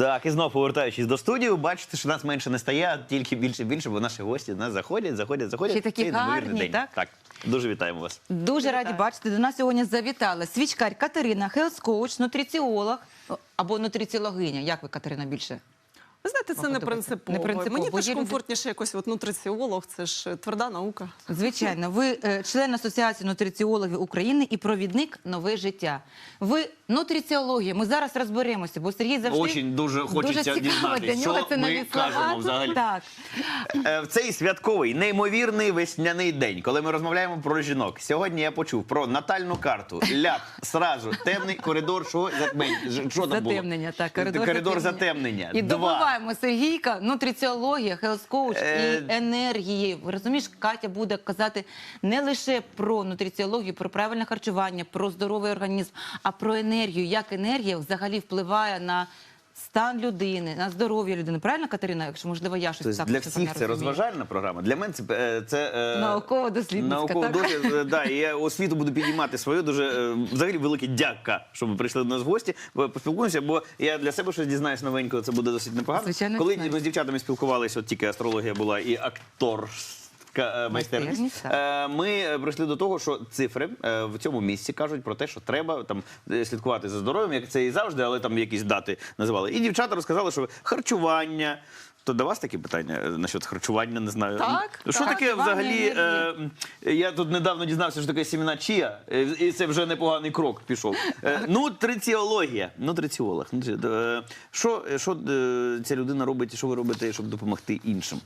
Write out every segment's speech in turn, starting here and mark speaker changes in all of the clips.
Speaker 1: Так, і знову повертаючись до студії, бачите, що нас менше не стає, а тільки більше і більше, бо наші гості до нас заходять, заходять, заходять.
Speaker 2: Ще такі
Speaker 1: Це неймовірний
Speaker 2: гарні,
Speaker 1: день.
Speaker 2: так?
Speaker 1: Так, дуже вітаємо вас.
Speaker 2: Дуже раді бачити. До нас сьогодні завітала свічкар Катерина, хелс-коуч, нутриціолог або нутриціологиня. Як ви, Катерина, більше?
Speaker 3: Ви знаєте, це не принципово.
Speaker 2: Не принципово,
Speaker 3: Мені теж комфортніше якось от нутриціолог, це ж е, тверда наука.
Speaker 2: Звичайно, ви е, член Асоціації нутриціологів України і провідник нове життя. Ви нутриціологія. Ми зараз розберемося, бо Сергій завжди
Speaker 1: Очень дуже хочеться
Speaker 2: цікаво для нього
Speaker 1: що
Speaker 2: це
Speaker 1: ми
Speaker 2: навіть слова.
Speaker 1: кажемо взагалі.
Speaker 2: Так.
Speaker 1: Е, В цей святковий, неймовірний весняний день, коли ми розмовляємо про жінок. Сьогодні я почув про натальну карту, ляп, сразу, темний коридор, що затмень, що там було?
Speaker 2: Затемнення, так, коридор,
Speaker 1: затемнення.
Speaker 2: І
Speaker 1: Два.
Speaker 2: Добиваємо Сергійка, нутриціологія, хелс-коуч
Speaker 1: Е,
Speaker 2: і енергії. Розумієш, Катя буде казати не лише про нутриціологію, про правильне харчування, про здоровий організм, а про енергію. Як енергія взагалі впливає на стан людини, на здоров'я людини. Правильно, Катерина? Якщо можливо, я щось
Speaker 1: Тобто
Speaker 2: так
Speaker 1: для всіх це
Speaker 2: розумію.
Speaker 1: розважальна програма. Для мене це, е, це е,
Speaker 2: Науково-дослідницька,
Speaker 1: науково
Speaker 2: так?
Speaker 1: дослід, е, Да, і я освіту буду підіймати свою. Дуже е, взагалі велике дяка, що ви прийшли до нас в гості. Бо Поспілкуємося, бо я для себе щось дізнаюсь новенького. Це буде досить непогано.
Speaker 2: Звичайно,
Speaker 1: Коли ми з дівчатами спілкувалися, от тільки астрологія була і акторська е, майстерність.
Speaker 2: Майстерність,
Speaker 1: е, Ми е, прийшли до того, що цифри е, в цьому місці кажуть про те, що треба там слідкувати за здоров'ям, як це і завжди, але там якісь дати називали. І дівчата розказали, що харчування. То до вас такі питання насчет харчування, не знаю.
Speaker 3: Так,
Speaker 1: Що
Speaker 2: так.
Speaker 1: таке взагалі? Е, я тут недавно дізнався, що таке сімена чія, е, і це вже непоганий крок пішов. Е, нутриціологія. Нутриціолог. Нутри- е, Що, що ця людина робить, що ви робите, щоб допомогти іншим?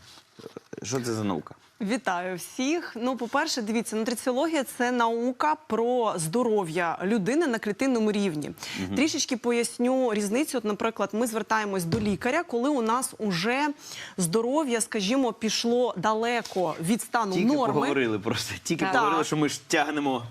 Speaker 1: Що це за наука?
Speaker 3: Вітаю всіх. Ну, по-перше, дивіться, нутриціологія це наука про здоров'я людини на клітинному рівні. Трішечки поясню різницю. От, наприклад, ми звертаємось до лікаря, коли у нас уже здоров'я, скажімо, пішло далеко від стану
Speaker 1: Тільки
Speaker 3: норми.
Speaker 1: поговорили про це. Тільки
Speaker 2: Так.
Speaker 1: поговорили, що ми ж тягнемо,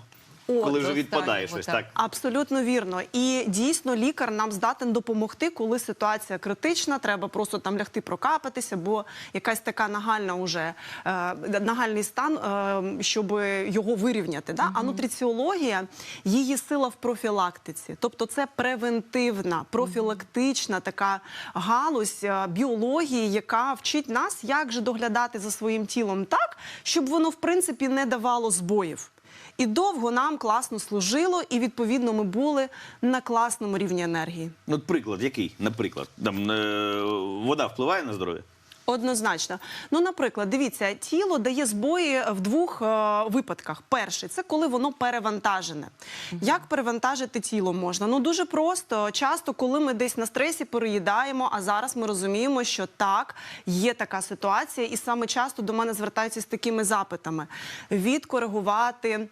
Speaker 3: От,
Speaker 1: коли вже відпадає щось.
Speaker 2: так.
Speaker 3: Абсолютно вірно. І дійсно лікар нам здатен допомогти, коли ситуація критична. Треба просто там лягти прокапатися, бо якась така нагальна уже е, нагальний стан, е, щоб його вирівняти. Да? А нутриціологія, її сила в профілактиці. Тобто це превентивна, профілактична така галузь е, біології, яка вчить нас, як же доглядати за своїм тілом так, щоб воно в принципі не давало збоїв. І довго нам класно служило, і відповідно ми були на класному рівні енергії.
Speaker 1: Ну, от приклад, який? Наприклад, там е, вода впливає на здоров'я?
Speaker 3: Однозначно. Ну, наприклад, дивіться, тіло дає збої в двох е, випадках. Перший це коли воно перевантажене. Як перевантажити тіло можна? Ну дуже просто. Часто, коли ми десь на стресі переїдаємо, а зараз ми розуміємо, що так, є така ситуація, і саме часто до мене звертаються з такими запитами: відкоригувати.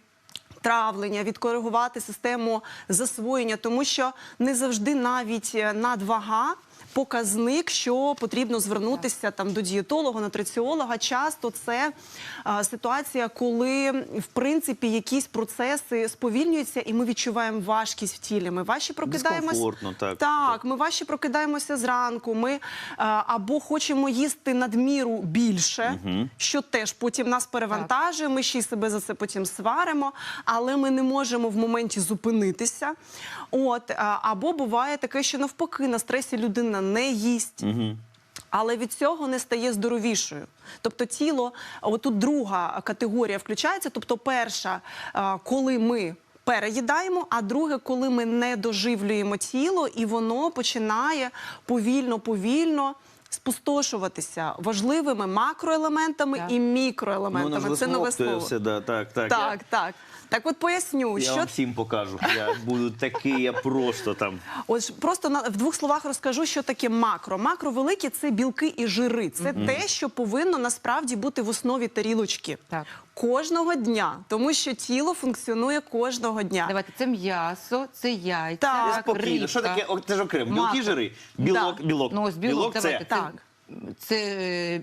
Speaker 3: Травлення, відкоригувати систему засвоєння, тому що не завжди навіть е, надвага показник, що потрібно звернутися там до дієтолога, нутриціолога. Часто це е, ситуація, коли в принципі якісь процеси сповільнюються, і ми відчуваємо важкість в тілі. Ми важче прокидаємося.
Speaker 1: Так.
Speaker 3: Так, ми важче прокидаємося зранку. Ми е, або хочемо їсти надміру більше, що теж потім нас перевантажує. Ми ще й себе за це потім сваримо, але ми не можемо в моменті зупинитися. От е, або буває таке, що навпаки на стресі людина не їсть. Але від цього не стає здоровішою. Тобто тіло, отут друга категорія включається. Тобто, перша, е, коли ми переїдаємо, а друге, коли ми не доживлюємо тіло, і воно починає повільно, повільно. Спустошуватися важливими макроелементами
Speaker 2: Так.
Speaker 3: і
Speaker 1: Ну,
Speaker 3: мікроелементами.
Speaker 1: ж
Speaker 3: Це нове слово.
Speaker 1: все, да, так, так.
Speaker 3: Так, так. Так от поясню,
Speaker 1: Я, я
Speaker 3: що
Speaker 1: вам всім покажу. Я буду такий, я просто там.
Speaker 3: Ось просто на в двох словах розкажу, що таке макро. Макро великі це білки і жири. Це те, що повинно насправді бути в основі тарілочки
Speaker 2: Так.
Speaker 3: кожного дня, тому що тіло функціонує кожного дня.
Speaker 2: Давайте це м'ясо, це яйця,
Speaker 3: Так.
Speaker 1: Спокійно. Що таке? О, Це ж окремо. Білки,
Speaker 2: Макро.
Speaker 1: жири. Білок,
Speaker 3: Да.
Speaker 1: білок.
Speaker 2: Ну, ось білок,
Speaker 1: це.
Speaker 2: давайте.
Speaker 3: Так.
Speaker 2: Це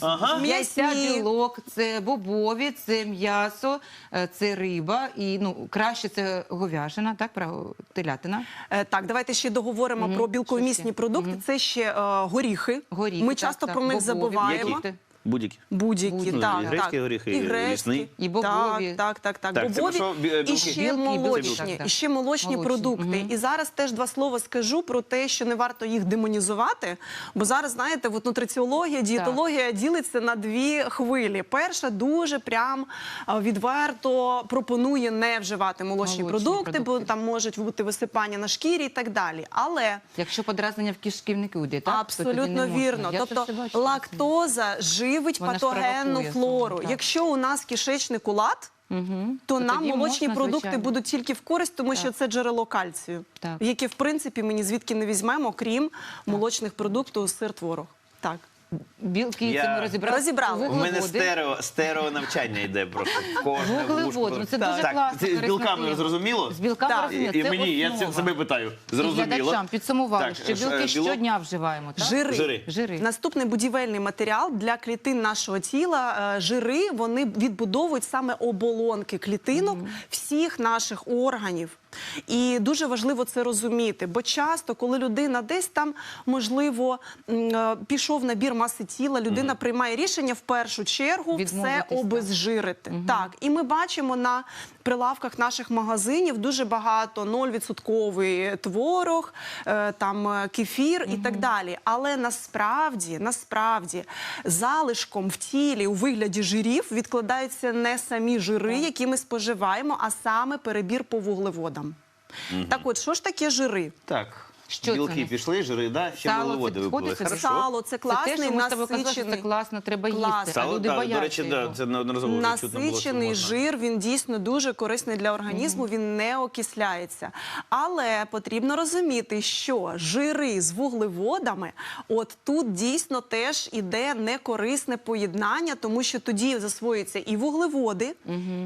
Speaker 1: Ага.
Speaker 2: яйця, білок, це бобові, це м'ясо, е, це риба. І ну краще це говяжина, так, право, телятина.
Speaker 3: Е, так, давайте ще договоримо
Speaker 2: Мгм.
Speaker 3: про білковмісні продукти. Mm -hmm. Це ще е, горіхи.
Speaker 2: Горіхи,
Speaker 3: Ми
Speaker 2: так,
Speaker 3: часто
Speaker 2: так,
Speaker 3: про них
Speaker 2: бобові,
Speaker 3: забуваємо.
Speaker 2: які?
Speaker 1: Будь-які.
Speaker 3: Будь-які,
Speaker 2: Будь-які.
Speaker 3: так,
Speaker 1: Ну, і грецькі
Speaker 3: так.
Speaker 1: горіхи, і
Speaker 3: грецькі.
Speaker 2: І бобові.
Speaker 3: Так, так, так, так.
Speaker 1: Так, це
Speaker 3: бобові
Speaker 1: бі- білки?
Speaker 3: і ще
Speaker 2: Білки,
Speaker 3: молочні,
Speaker 2: так, так.
Speaker 3: і ще молочні,
Speaker 2: Молочні,
Speaker 3: продукти.
Speaker 2: мгм.
Speaker 3: І зараз теж два слова скажу про те, що не варто їх демонізувати, бо зараз, знаєте, от нутриціологія, дієтологія ділиться на дві хвилі. Перша дуже прям відверто пропонує не вживати молочні,
Speaker 2: Молочні
Speaker 3: продукти, бо
Speaker 2: продукти.
Speaker 3: там можуть бути висипання на шкірі і так далі. Але
Speaker 2: Якщо подразнення в кишківнику йде, так? то тоді
Speaker 3: Абсолютно
Speaker 2: не можна.
Speaker 3: вірно.
Speaker 2: Я
Speaker 3: тобто
Speaker 2: все
Speaker 3: лактоза живить
Speaker 2: Вона ж
Speaker 3: патогенну
Speaker 2: провокує
Speaker 3: флору.
Speaker 2: так.
Speaker 3: Якщо у нас кишечник лад,
Speaker 2: Угу.
Speaker 3: то,
Speaker 2: То
Speaker 3: нам
Speaker 2: тоді
Speaker 3: молочні
Speaker 2: можна,
Speaker 3: продукти
Speaker 2: звичайно.
Speaker 3: будуть тільки в користь, тому що це джерело кальцію,
Speaker 2: Так.
Speaker 3: яке в принципі ми ні звідки не візьмемо, крім молочних продуктів, сир, творог. Так.
Speaker 2: Білки
Speaker 1: Я-
Speaker 2: це ми розібрали.
Speaker 3: Розібрали.
Speaker 1: У мене
Speaker 2: Вуглеводи.
Speaker 1: стерео, стерео навчання йде просто. Кожне
Speaker 2: Вуглевод,
Speaker 1: вушко.
Speaker 2: ну це дуже
Speaker 1: Так,
Speaker 2: класно.
Speaker 1: це з білками зрозуміло?
Speaker 2: З білками
Speaker 3: Так.
Speaker 1: І, і
Speaker 2: це
Speaker 1: мені, я це
Speaker 2: основа.
Speaker 1: себе питаю.
Speaker 2: І
Speaker 1: Зрозуміло.
Speaker 2: глядачам підсумували,
Speaker 1: Так,
Speaker 2: що
Speaker 1: е,
Speaker 2: білки
Speaker 1: білок?
Speaker 2: щодня вживаємо, так?
Speaker 3: Жири.
Speaker 1: Жири.
Speaker 2: Жири.
Speaker 3: Наступний будівельний матеріал для клітин нашого тіла. е, Жири вони відбудовують саме оболонки клітинок всіх наших органів. І дуже важливо це розуміти, бо часто, коли людина десь там, можливо, е, пішов набір маси тіла, людина приймає рішення в першу чергу все
Speaker 2: обезжирити. Mm
Speaker 3: -hmm. Так, і ми бачимо на прилавках наших магазинів дуже багато 0% творог, е, там е, кефір і так далі. Але насправді, насправді, залишком в тілі у вигляді жирів відкладаються не самі жири, які ми споживаємо, а саме перебір по вуглеводам. Так от, що ж таке жири?
Speaker 1: Так.
Speaker 2: Що
Speaker 1: Білки
Speaker 2: нас?
Speaker 1: пішли, жири, да? ще
Speaker 2: Сало
Speaker 1: вуглеводи
Speaker 2: це
Speaker 1: випили.
Speaker 2: сюди?
Speaker 1: Хорошо.
Speaker 3: Сало це
Speaker 2: Це те,
Speaker 3: класний,
Speaker 2: що ми з тобою казали, що
Speaker 3: насичений.
Speaker 2: це класно, треба
Speaker 3: Клас.
Speaker 2: їсти.
Speaker 1: Сало,
Speaker 2: а люди
Speaker 1: так,
Speaker 2: бояться
Speaker 1: до речі, да,
Speaker 2: його.
Speaker 1: це неодноразово вже чутно було, що
Speaker 3: Насичений
Speaker 1: можна.
Speaker 3: жир він дійсно дуже корисний для організму. Він не окисляється. Але потрібно розуміти, що жири з вуглеводами, от тут дійсно теж іде некорисне поєднання, тому що тоді засвоюються і вуглеводи,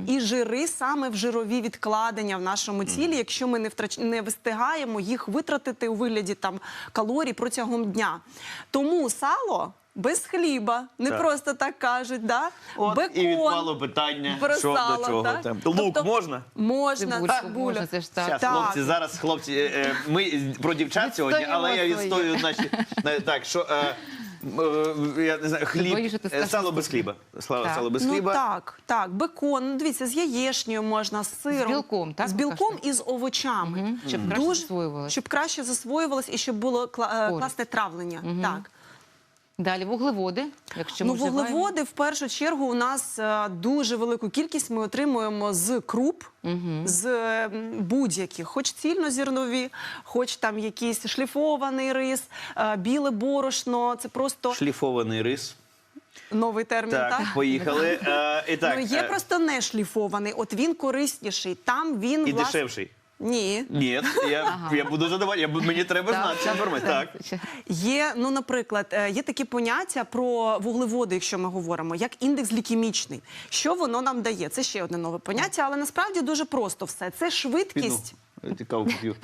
Speaker 3: і жири саме в жирові відкладення в нашому тілі, якщо ми не втрач... не встигаємо їх витратити у вигляді там калорій протягом дня. Тому сало. Без хліба, не
Speaker 1: Так.
Speaker 3: просто так кажуть, да?
Speaker 1: От,
Speaker 3: Бекон,
Speaker 1: і відпало питання,
Speaker 3: про
Speaker 1: що
Speaker 3: сало,
Speaker 1: до чого.
Speaker 3: так?
Speaker 1: Там.
Speaker 3: Тобто
Speaker 1: Лук можна?
Speaker 3: Можна,
Speaker 2: Цибульку
Speaker 3: цибуля.
Speaker 2: можна, це ж так.
Speaker 1: Щас,
Speaker 3: Так.
Speaker 1: хлопці, зараз, хлопці, е, е, ми про дівчат сьогодні, але я
Speaker 2: відстоюю
Speaker 1: відстою наші. Так, що е, е, я не знаю, хліб,
Speaker 2: боюсь, що ти
Speaker 1: е,
Speaker 2: скажеш
Speaker 1: сало без хліба. Сало,
Speaker 2: Так.
Speaker 1: сало без
Speaker 3: Ну
Speaker 1: хліба.
Speaker 3: так, так, бекон. Ну, дивіться, з яєшньою можна, з сиром.
Speaker 2: білком, так,
Speaker 3: З білком і з овочами.
Speaker 2: Мгм, щоб краще засвоювалось.
Speaker 3: Щоб краще засвоювалось і щоб було кла- е,
Speaker 2: Користь.
Speaker 3: класне травлення. Так.
Speaker 2: Далі вуглеводи, якщо ми
Speaker 3: Ну,
Speaker 2: вживаємо.
Speaker 3: вуглеводи в першу чергу у нас е, дуже велику кількість ми отримуємо з круп, з е, будь-яких, хоч цільнозернові, хоч там якийсь шліфований рис, е, біле борошно. Це просто
Speaker 1: Шліфований рис.
Speaker 3: новий термін.
Speaker 1: Так,
Speaker 3: так?
Speaker 1: поїхали. Е, І так,
Speaker 3: ну, є
Speaker 1: е,
Speaker 3: просто не шліфований. От він корисніший. Там він
Speaker 1: і
Speaker 3: власне-
Speaker 1: дешевший.
Speaker 3: Ні.
Speaker 1: Ні, я, я буду задавати, я, бу- мені треба
Speaker 2: Так,
Speaker 1: знати цю
Speaker 2: так,
Speaker 1: інформацію. Так.
Speaker 2: так.
Speaker 3: Є, ну, наприклад, е, є такі поняття про вуглеводи, якщо ми говоримо, як індекс глікемічний. Що воно нам дає? Це ще одне нове поняття, але насправді дуже просто все. Це швидкість.
Speaker 1: Ти каву поп'ю.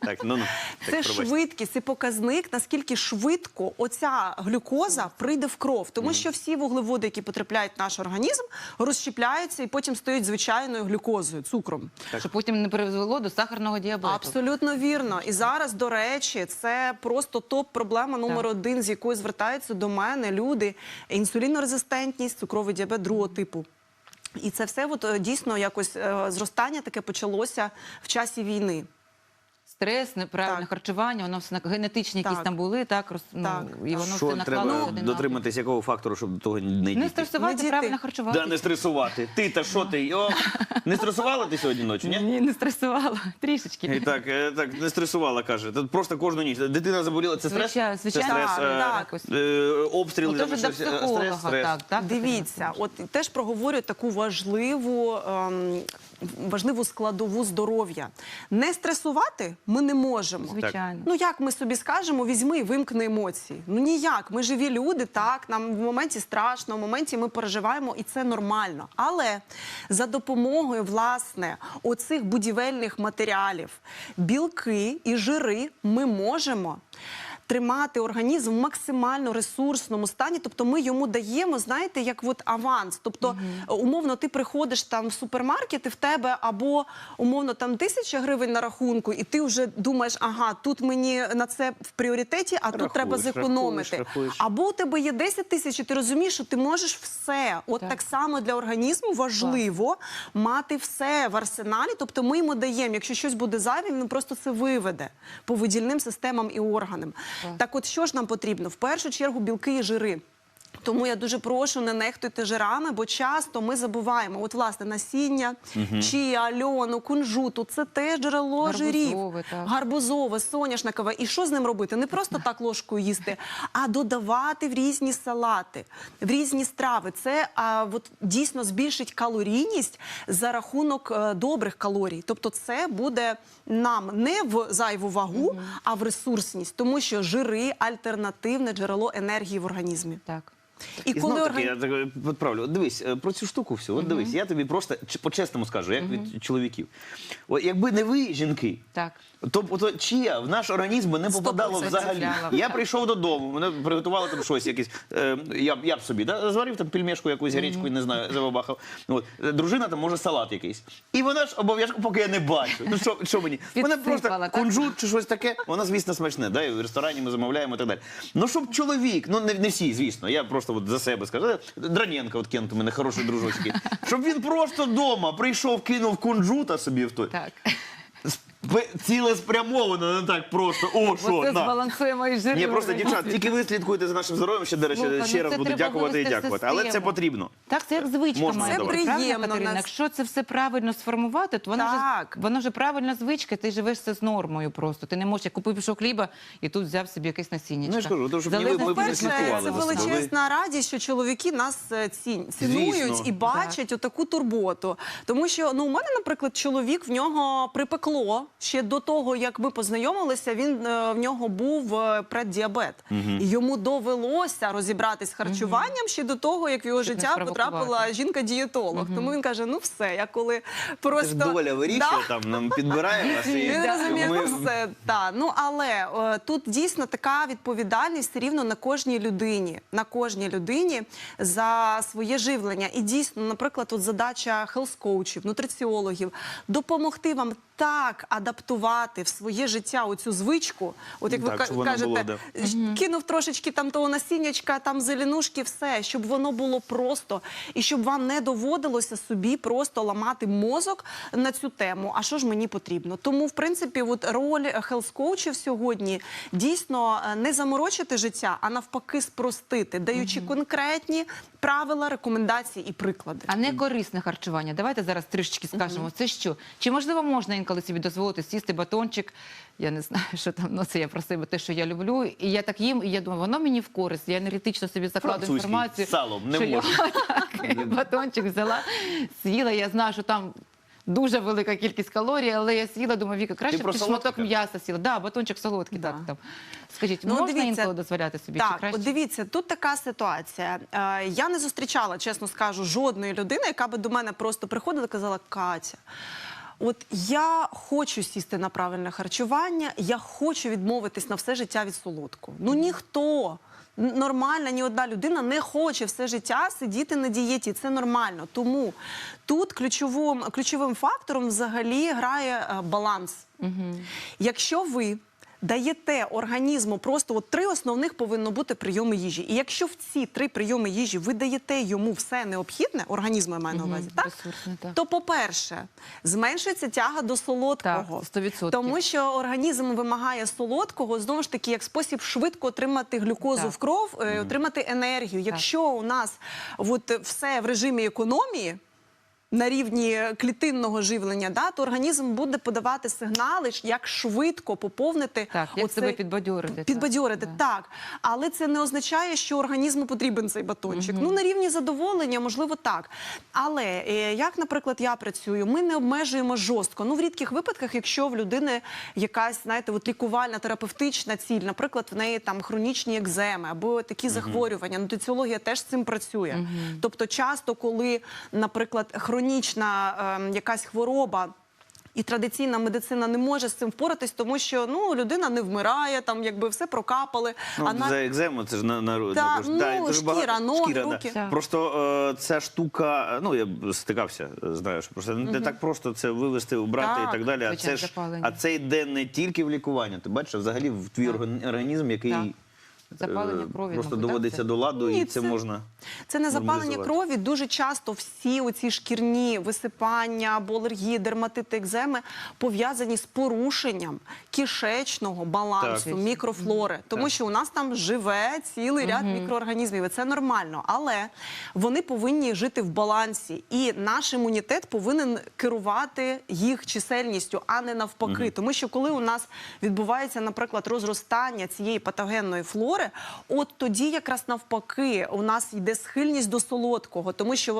Speaker 1: Так, ну ну.
Speaker 3: Це
Speaker 1: пробачте.
Speaker 3: швидкість, це показник, наскільки швидко оця глюкоза прийде в кров. Тому що всі вуглеводи, які потрапляють в наш організм, розщепляються і потім стають звичайною глюкозою, цукром.
Speaker 2: Щоб потім не призвело до сахарного діабету.
Speaker 3: Абсолютно вірно. І зараз, до речі, це просто топ-проблема номер
Speaker 2: Так.
Speaker 3: один, з якою звертаються до мене люди. Інсулінорезистентність, цукровий діабет другого типу. І це все от, е, дійсно якось е, зростання таке почалося в часі війни.
Speaker 2: Стрес, неправильне
Speaker 3: Так.
Speaker 2: харчування, воно все на- генетичні якісь
Speaker 3: Так.
Speaker 2: там були, так, роз, ну,
Speaker 3: Так.
Speaker 2: і воно
Speaker 1: Що
Speaker 2: все
Speaker 1: треба
Speaker 2: один на
Speaker 1: дотриматись якого фактору, щоб до того не дійти?
Speaker 2: Не стресувати,
Speaker 3: Не діти.
Speaker 2: правильно харчувати.
Speaker 1: Да, не стресувати. Ти та що ти? О, не стресувала ти сьогодні ночі, ні?
Speaker 2: Ні, не стресувала. Трішечки.
Speaker 1: І так, е, так, не стресувала, каже. Тут просто кожну ніч. Дитина заболіла, це стрес?
Speaker 2: Звичайно, звичайно,
Speaker 1: Це стрес,
Speaker 3: так,
Speaker 1: е,
Speaker 2: так.
Speaker 1: е, обстріли,
Speaker 2: Ну,
Speaker 1: там щось, е,
Speaker 2: психолога,
Speaker 1: стрес, стрес.
Speaker 2: так, так.
Speaker 3: Дивіться, от теж проговорюю таку важливу, ем, важливу складову здоров'я. Не стресувати ми не можемо.
Speaker 2: Звичайно.
Speaker 3: Ну як ми собі скажемо, візьми і вимкни емоції. Ну ніяк. Ми живі люди, так нам в моменті страшно, в моменті ми переживаємо, і це нормально. Але за допомогою власне оцих будівельних матеріалів, білки і жири ми можемо. Тримати організм в максимально ресурсному стані. Тобто ми йому даємо, знаєте, як от аванс. Тобто, е, умовно, ти приходиш там в супермаркет, і в тебе або умовно там тисяча гривень на рахунку, і ти вже думаєш, ага, тут мені на це в пріоритеті, а тут треба зекономити.
Speaker 1: рахуєш, рахуєш.
Speaker 3: Або у тебе є 10 тисяч, і ти розумієш, що ти можеш все. От так,
Speaker 2: Так.
Speaker 3: само для організму важливо мати все в арсеналі. Тобто ми йому даємо, якщо щось буде зайве, він просто це виведе по видільним системам і органам. Так. От що ж нам потрібно? В першу чергу білки і жири. Тому я дуже прошу, не нехтуйте жирами, бо часто ми забуваємо. От, власне, насіння, чия, альону, кунжуту це теж джерело
Speaker 2: Гарбузове,
Speaker 3: жирів.
Speaker 2: так.
Speaker 3: Гарбузове, соняшникове. І що з ним робити? Не просто так ложкою їсти, а додавати в різні салати, в різні страви. Це а, от, дійсно збільшить калорійність за рахунок е, добрих калорій. Тобто, це буде нам не в зайву вагу, а в ресурсність, тому що жири альтернативне джерело енергії в організмі.
Speaker 2: Так.
Speaker 3: І,
Speaker 1: І
Speaker 3: коли
Speaker 1: знов таки,
Speaker 3: орган...
Speaker 1: я так відправлю. Дивись, е, про цю штуку всю. От дивись, я тобі просто по-чесному скажу, як від чоловіків. От, якби не ви, жінки,
Speaker 2: Так.
Speaker 1: то, то чия в наш організм не попадало взагалі. Я прийшов додому, мене приготували там щось якесь. Е, я, я б собі да, зварив там пельмешку якусь гречку, не знаю, забабахав. От. Е, Дружина там може салат якийсь. І вона ж обов'язково, поки я не бачу. Ну що, що мені? Вона просто кунжут чи щось таке. Вона, звісно, смачне. Да, і в ресторані ми замовляємо і так далі. Ну, щоб чоловік, ну не, не всі, звісно, я просто от за себе скажу. Драненко, от Кент у мене хороший дружочки. Щоб він просто вдома прийшов, кинув кунжута собі в той.
Speaker 2: Так.
Speaker 1: Спе- Цілеспрямовано, не так просто. О, що,
Speaker 2: Оце
Speaker 1: на.
Speaker 2: збалансуємо і жири.
Speaker 1: Ні, просто дівчат, тільки ви слідкуєте за нашим здоров'ям, ще, до речі,
Speaker 2: Слухай,
Speaker 1: ще
Speaker 2: ну
Speaker 1: раз
Speaker 2: це
Speaker 1: буду
Speaker 2: треба
Speaker 1: дякувати і
Speaker 2: ввести в
Speaker 1: дякувати. Але це
Speaker 2: систему.
Speaker 1: потрібно.
Speaker 2: Так, це як звичка
Speaker 1: Можна
Speaker 2: має
Speaker 1: Це
Speaker 2: бути. правильно,
Speaker 3: приємно
Speaker 2: Катерина?
Speaker 3: нас-
Speaker 2: Якщо це все правильно сформувати, то воно
Speaker 3: Так.
Speaker 2: вже воно вже правильна звичка. Ти живеш це з нормою. Просто ти не можеш я купив пішов хліба і тут взяв собі якесь насіння.
Speaker 1: Ну, я ж кажу, то, щоб ні ви- ми б не
Speaker 3: По-перше,
Speaker 1: слідкували
Speaker 3: це
Speaker 1: за собою.
Speaker 3: величезна радість, що чоловіки нас е, цінують
Speaker 1: Звісно.
Speaker 3: і бачать отаку турботу. Тому що ну, у мене, наприклад, чоловік в нього припекло ще до того, як ми познайомилися. Він е, в нього був е, преддіабет. І йому довелося розібратись з харчуванням ще до того, як в його
Speaker 2: Щоб
Speaker 3: життя потрапила жінка-дієтолог. Тому він каже: ну все, я коли просто
Speaker 1: Це ж доля вирішує,
Speaker 3: Да.
Speaker 1: там нам підбирає вас. і
Speaker 3: Він розуміє,
Speaker 1: ми-
Speaker 3: ну все та ну але е, тут дійсно така відповідальність рівно на кожній людині, на кожній людині за своє живлення. І дійсно, наприклад, от задача хелс-коучів, нутриціологів допомогти вам так адаптувати в своє життя оцю звичку. От як ви
Speaker 1: Так, воно
Speaker 3: кажете,
Speaker 1: було, да.
Speaker 3: Кинув трошечки там того насіннячка, там зеленушки, все, щоб воно було просто, і щоб вам не доводилося собі просто ламати мозок на цю тему. А що ж мені потрібно? Тому, в принципі, от роль хелс-коучів сьогодні дійсно е, не заморочити життя, а навпаки, спростити, даючи конкретні правила, рекомендації і приклади.
Speaker 2: А не корисне харчування. Давайте зараз трішечки скажемо. Це що? Чи можливо можна інколи собі дозволити сісти батончик? Я не знаю, що там ну це я про себе те, що я люблю. І я так їм, і я думаю, воно мені в користь. Я енергетично собі закладу інформацію.
Speaker 1: салом, не
Speaker 2: що я так, батончик взяла, з'їла. Я знаю, що там. Дуже велика кількість калорій, але я с'їла, думаю, Віка, краще
Speaker 1: про
Speaker 2: ти шматок м'яса сіла. Да, батончик солодкий,
Speaker 3: Да.
Speaker 2: так там. Скажіть,
Speaker 3: Ну,
Speaker 2: можна
Speaker 3: дивіться,
Speaker 2: інколи дозволяти собі? чи краще?
Speaker 3: от дивіться, тут така ситуація. Е, я не зустрічала, чесно скажу, жодної людини, яка би до мене просто приходила і казала: Катя. От я хочу сісти на правильне харчування, я хочу відмовитись на все життя від солодкого. Ну ніхто. Нормальна ні одна людина не хоче все життя сидіти на дієті. Це нормально. Тому тут ключовим, ключовим фактором взагалі грає баланс. баланс. Якщо ви даєте організму просто от три основних повинно бути прийоми їжі. І якщо в ці три прийоми їжі ви даєте йому все необхідне, організму я маю на увазі, так?
Speaker 2: так.
Speaker 3: то, по-перше, зменшується тяга до солодкого.
Speaker 2: Так, 100%.
Speaker 3: Тому що організм вимагає солодкого, знову ж таки, як спосіб швидко отримати глюкозу
Speaker 2: Так.
Speaker 3: в кров, е, отримати енергію. Якщо у нас от, все в режимі економії, на рівні клітинного живлення, да, то організм буде подавати сигнали, як швидко поповнити
Speaker 2: Так, як
Speaker 3: оцей-
Speaker 2: себе підбадьорити.
Speaker 3: Підбадьорити,
Speaker 2: Так.
Speaker 3: так. Але це не означає, що організму потрібен цей батончик. Ну, на рівні задоволення, можливо, так. Але е, як, наприклад, я працюю, ми не обмежуємо жорстко. Ну, в рідких випадках, якщо в людини якась, знаєте, от лікувальна терапевтична ціль, наприклад, в неї там хронічні екземи або такі захворювання. Нутриціологія теж з цим працює. Тобто, часто, коли, наприклад, хронічна ем, якась хвороба. І традиційна медицина не може з цим впоратись, тому що ну людина не вмирає, там якби все прокапали.
Speaker 1: Ну,
Speaker 3: а на-
Speaker 1: за екзему це ж на, на,
Speaker 3: Та,
Speaker 1: на
Speaker 3: ну,
Speaker 1: да, і дуже
Speaker 3: шкіра,
Speaker 1: багато-
Speaker 3: ноги,
Speaker 1: да.
Speaker 3: руки.
Speaker 2: Так.
Speaker 1: Просто е, ця штука, ну я б стикався, е, знаю, що просто не так просто це вивести, убрати
Speaker 3: Так,
Speaker 1: і так далі. А
Speaker 2: звичайно,
Speaker 1: це ж
Speaker 2: запалення.
Speaker 1: а це йде не тільки в лікування. Ти бачиш, а взагалі в твій
Speaker 2: Так.
Speaker 1: орган- організм, який
Speaker 2: Так.
Speaker 1: Е,
Speaker 2: Запалення крові,
Speaker 1: просто
Speaker 2: мабуть,
Speaker 1: доводиться
Speaker 2: це?
Speaker 1: до ладу,
Speaker 3: Ні,
Speaker 1: і це,
Speaker 3: це-
Speaker 1: можна.
Speaker 3: Це не запалення крові. Дуже часто всі оці шкірні висипання або алергії, дерматити, екземи пов'язані з порушенням кишечного балансу,
Speaker 1: Так.
Speaker 3: мікрофлори, тому
Speaker 1: Так.
Speaker 3: що у нас там живе цілий ряд мікроорганізмів. І це нормально, але вони повинні жити в балансі, і наш імунітет повинен керувати їх чисельністю, а не навпаки. Тому що коли у нас відбувається, наприклад, розростання цієї патогенної флори, от тоді якраз навпаки у нас йде схильність до солодкого, тому що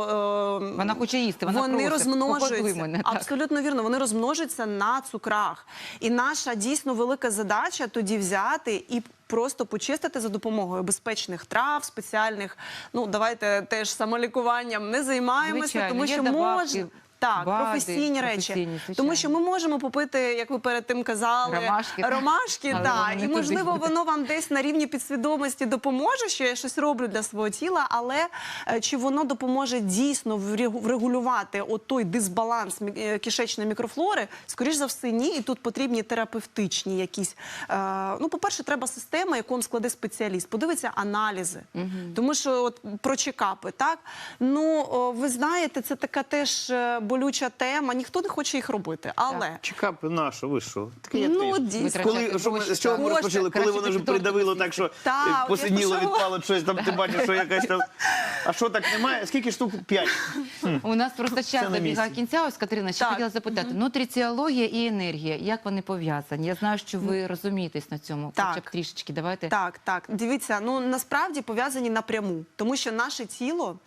Speaker 3: е,
Speaker 2: Вона хоче їсти, вона
Speaker 3: вони
Speaker 2: просить,
Speaker 3: розмножуються.
Speaker 2: Мене».
Speaker 3: Абсолютно вірно. Вони розмножуються на цукрах. І наша дійсно велика задача тоді взяти і. Просто почистити за допомогою безпечних трав, спеціальних. Ну давайте теж самолікуванням не займаємося,
Speaker 2: Звичайно,
Speaker 3: тому що можна так
Speaker 2: БАДи,
Speaker 3: професійні речі,
Speaker 2: професійні,
Speaker 3: тому що ми можемо попити, як ви перед тим казали,
Speaker 2: Ромашки.
Speaker 3: ромашки
Speaker 2: не
Speaker 3: і можливо
Speaker 2: буде.
Speaker 3: воно вам десь на рівні підсвідомості допоможе, що я щось роблю для свого тіла, але е, чи воно допоможе дійсно врегу- врегулювати от той дисбаланс е, кишечної мікрофлори? Скоріш за все, ні. І тут потрібні терапевтичні якісь. е, Ну, по-перше, треба система, яку вам складе спеціаліст. Подивиться аналізи, тому що от про чекапи, так ну ви знаєте, це така теж болюча тема. Ніхто не хоче їх робити, але.
Speaker 1: Чекапи наша, ви що? Таке
Speaker 3: Ну, дійсно.
Speaker 1: Коли що ми з чого ми розпочали? Коли
Speaker 2: Краще
Speaker 1: воно вже придавило так, що е,
Speaker 3: почала.
Speaker 1: відпало щось там. Ти бачиш, що якась там. А що так немає? Скільки штук? П'ять.
Speaker 2: У нас просто час добігає кінця. Ось Катерина, ще хотіла запитати: нутриціологія і енергія, як вони пов'язані? Я знаю, що ви розумієтесь на цьому,
Speaker 3: Так.
Speaker 2: хоча б трішечки. Давайте
Speaker 3: Так, так. Дивіться, ну насправді пов'язані напряму, тому що наше тіло,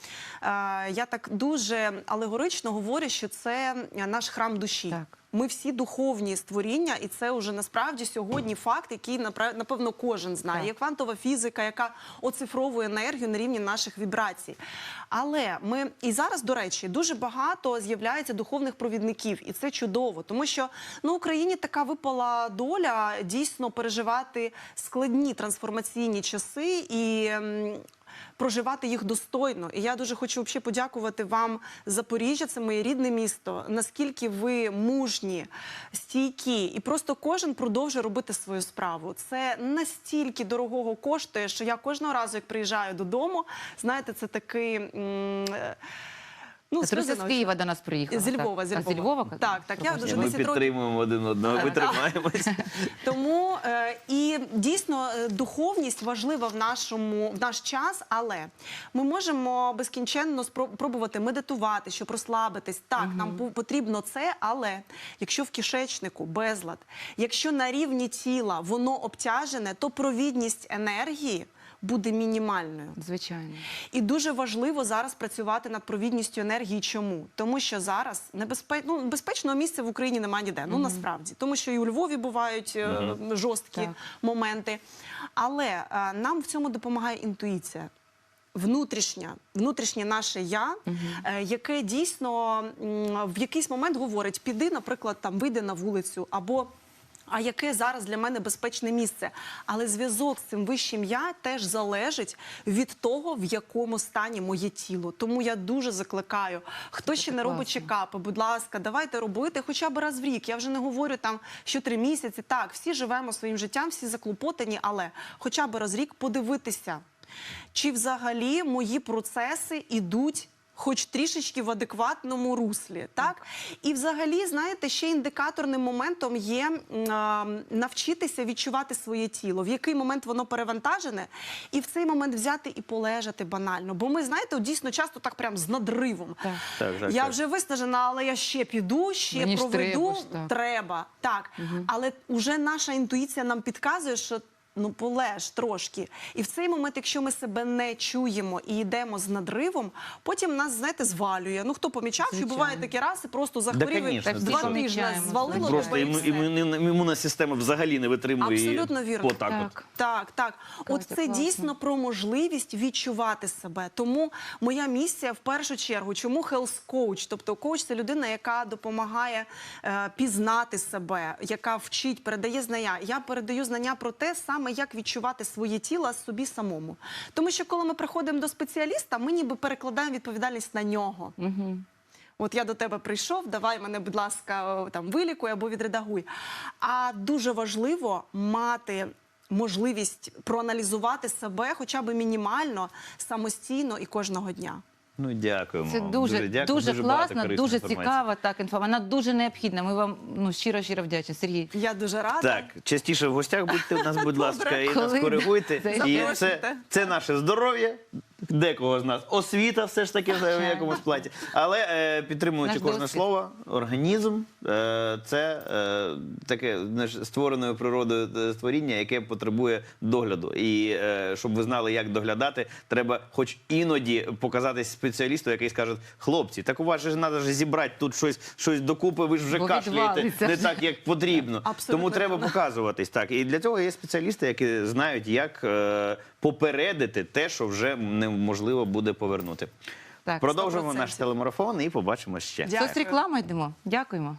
Speaker 3: е, я так дуже алегорично говорю, що це е, наш храм душі.
Speaker 2: Так.
Speaker 3: Ми всі духовні створіння, і це вже насправді сьогодні факт, який напевно кожен знає. Є квантова фізика, яка оцифровує енергію на рівні наших вібрацій. Але ми і зараз, до речі, дуже багато з'являється духовних провідників, і це чудово, тому що ну Україні така випала доля дійсно переживати складні трансформаційні часи і. Проживати їх достойно, і я дуже хочу взагалі подякувати вам Запоріжжя. Це моє рідне місто. Наскільки ви мужні, стійкі, і просто кожен продовжує робити свою справу. Це настільки дорогого коштує, що я кожного разу, як приїжджаю додому, знаєте, це такий. е, Ну,
Speaker 2: Петруся з Києва до нас приїхала.
Speaker 3: Зі Львова,
Speaker 2: так? А,
Speaker 3: Львова.
Speaker 2: зі Львова?
Speaker 3: Так, так, я дуже
Speaker 1: Ми
Speaker 3: 10 років.
Speaker 1: підтримуємо один одного, ми тримаємось.
Speaker 3: Тому е, і дійсно е, духовність важлива в нашому в наш час, але ми можемо безкінченно спро- пробувати медитувати, щоб розслабитись. Так, нам потрібно це, але якщо в кишечнику безлад, якщо на рівні тіла воно обтяжене, то провідність енергії буде мінімальною.
Speaker 2: Звичайно.
Speaker 3: І дуже важливо зараз працювати над провідністю енергії. Чому? Тому що зараз небезпе... ну, безпечного місця в Україні немає ніде. Ну насправді, тому що і у Львові бувають е, жорсткі
Speaker 2: Так.
Speaker 3: моменти. Але е, нам в цьому допомагає інтуїція. Внутрішня, внутрішнє наше я, е, яке дійсно в якийсь момент говорить: піди, наприклад, там вийди на вулицю або. А яке зараз для мене безпечне місце? Але зв'язок з цим вищим я теж залежить від того, в якому стані моє тіло. Тому я дуже закликаю, хто ще
Speaker 2: Це
Speaker 3: не робить чекапи, будь ласка, давайте робити хоча б раз в рік. Я вже не говорю там що три місяці. Так, всі живемо своїм життям, всі заклопотані, але хоча б раз в рік подивитися, чи взагалі мої процеси ідуть. Хоч трішечки в адекватному руслі, так і взагалі, знаєте, ще індикаторним моментом є а, навчитися відчувати своє тіло, в який момент воно перевантажене, і в цей момент взяти і полежати банально. Бо ми знаєте, дійсно часто так прям з надривом.
Speaker 2: Так.
Speaker 1: Так, так,
Speaker 3: я
Speaker 1: так.
Speaker 3: вже виснажена, але я ще піду, ще
Speaker 2: Мені ж
Speaker 3: проведу.
Speaker 2: треба ж, так.
Speaker 3: треба. Так, але вже наша інтуїція нам підказує, що Ну, полеж трошки. І в цей момент, якщо ми себе не чуємо і йдемо з надривом, потім нас, знаєте, звалює. Ну, хто помічав, що
Speaker 2: Звичайно.
Speaker 3: буває такі рази, просто захворів і
Speaker 1: конечно,
Speaker 3: два
Speaker 1: звичайно.
Speaker 3: тижні звалило.
Speaker 1: Просто іму-
Speaker 3: все.
Speaker 1: імуні- імунна система взагалі не витримує
Speaker 3: Абсолютно вірно.
Speaker 1: отак от.
Speaker 2: Так.
Speaker 3: Так, так. От
Speaker 2: Катя,
Speaker 3: це
Speaker 2: класно.
Speaker 3: дійсно про можливість відчувати себе. Тому моя місія в першу чергу, чому health coach? Тобто коуч це людина, яка допомагає е, пізнати себе, яка вчить, передає знання. Я передаю знання про те саме, як відчувати своє тіло собі самому. Тому що коли ми приходимо до спеціаліста, ми ніби перекладаємо відповідальність на нього. От я до тебе прийшов, давай мене, будь ласка, там вилікуй або відредагуй. А дуже важливо мати можливість проаналізувати себе хоча б мінімально, самостійно і кожного дня.
Speaker 1: Ну дякуємо.
Speaker 2: Це
Speaker 1: вам.
Speaker 2: дуже, дуже,
Speaker 1: дякую,
Speaker 2: дуже
Speaker 1: багато
Speaker 2: класно,
Speaker 1: корисної
Speaker 2: дуже
Speaker 1: інформації.
Speaker 2: цікава так інформація. Вона дуже необхідна. Ми вам ну щиро щиро вдячні, Сергій.
Speaker 3: Я дуже рада.
Speaker 1: Так, частіше в гостях будьте у нас, будь ласка, і нас
Speaker 2: Коли
Speaker 1: коригуйте. І це,
Speaker 3: Запрошуйте.
Speaker 1: це наше здоров'я. Декого з нас освіта все ж таки в якомусь платі. Але е, підтримуючи
Speaker 2: Наш
Speaker 1: кожне
Speaker 2: досвід.
Speaker 1: слово, організм е, це е, таке знаєш, створеною природою е, створіння, яке потребує догляду. І е, щоб ви знали, як доглядати, треба хоч іноді показатись спеціалісту, який скаже: хлопці, так у вас же ж треба ж зібрати тут щось, щось докупи, ви ж вже
Speaker 2: Бо
Speaker 1: кашляєте
Speaker 2: відвалиться
Speaker 1: не так, як потрібно.
Speaker 3: Абсолютно
Speaker 1: Тому треба показуватись. Так, і для цього є спеціалісти, які знають, як е, попередити те, що вже неможливо буде повернути.
Speaker 2: Так,
Speaker 1: Продовжуємо
Speaker 3: 100%.
Speaker 1: наш телемарафон і побачимо ще.
Speaker 3: Дякую.
Speaker 2: Соцреклама йдемо. Дякуємо.